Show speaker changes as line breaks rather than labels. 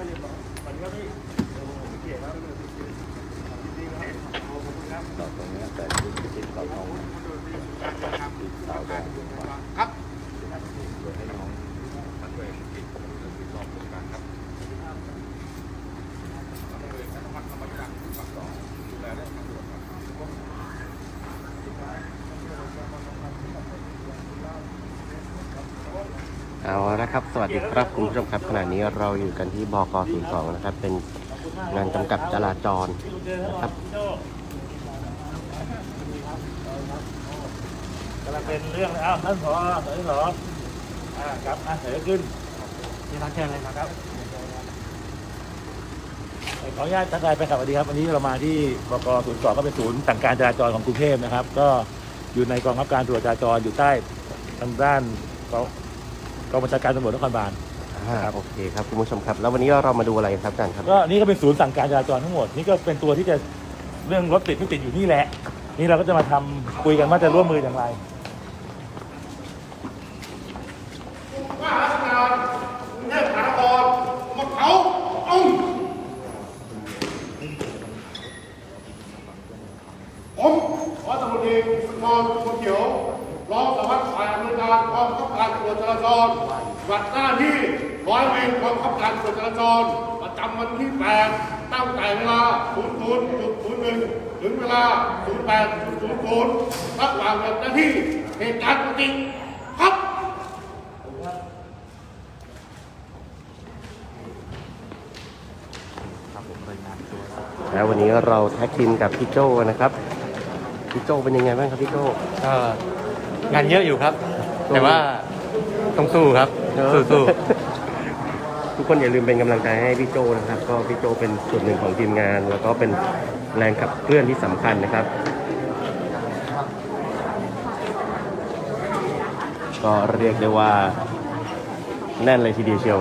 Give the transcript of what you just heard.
ต่อตรงนี้แต่ที่ติดเสาทองติดเสาแดง
ครับ
เดี๋ยวให้น้องท่านเวรติดติดรอบตรงกลางครับดูแลได้ทั้งหมดครับ
เอาละครับ สวัสดีครับคุณผู้ชมครับ ขณะนี้เราอยู่กันที่บก02นะครับ เป็นงานกำกับจราจรนะครับ
กำลังเป็นเรื่องอ้าวท่านผอเสยหรออ่าครับอ่าเสยขึ้นนี่ทางเชิญเลยครับขออนุญาตทักทายไปครับสวัสดีครับวันนี้เรามาที่บกศูนย์สองก็เป็นศูนย์สั่งการจราจรของกรุงเทพนะครับ ก็อยู่ในกองบับการตรวจจราจรอยู่ใต้ทางด้าน กองกองบัญชาการตำรวจนครบาล
อ่าโอเคครับคุณผู้ชมครับ แล้ววันนี้เรามาดูอะไรครับอาจารย์ครับ
ก็นี่ก็เป็นศูนย์สั่งการจราจรทั้งหมดนี่ก็เป็นตัวที่จะเรื่องรถติดไม่ติดอยู่นี่แหละ นี่เราก็จะมาทำคุยกันว่าจะร่วมมืออย่างไร
ว่าราชการกรุงเทพมหานครมาเผาเอาผมขอตำรวจเอกสกรคนเขียวรองสารวัตรฝ่าย อำนวยการกองบังคับการตำรวจจราจรปฏิบัติหน้าที่ร้อยเวรกองบังคับการตำรวจจราจรประจำวันที่ 8 ตั้งแต่เวลา 00.01 ถึงเวลา 08.00ระหว่างปฏิบัติหน้าที่เหตุการณ์ปกติครับ
แล้ววันนี้เราแท็กทีมกับพี่โจนะครับ พี่โจเป็นยังไงบ้างครับพี่โจ
ก็งานเยอะอยู่ครับ แต่ว่าต้องสู้ครับ สู้สู้
ทุกคนอย่าลืมเป็นกำลังใจให้พี่โจนะครับ ก็พี่โจเป็นส่วนหนึ่งของทีมงาน แล้วก็เป็นแรงขับเคลื่อนที่สำคัญนะครับ ก็เรียกได้ว่าแน่นเลยทีเดียวเชียว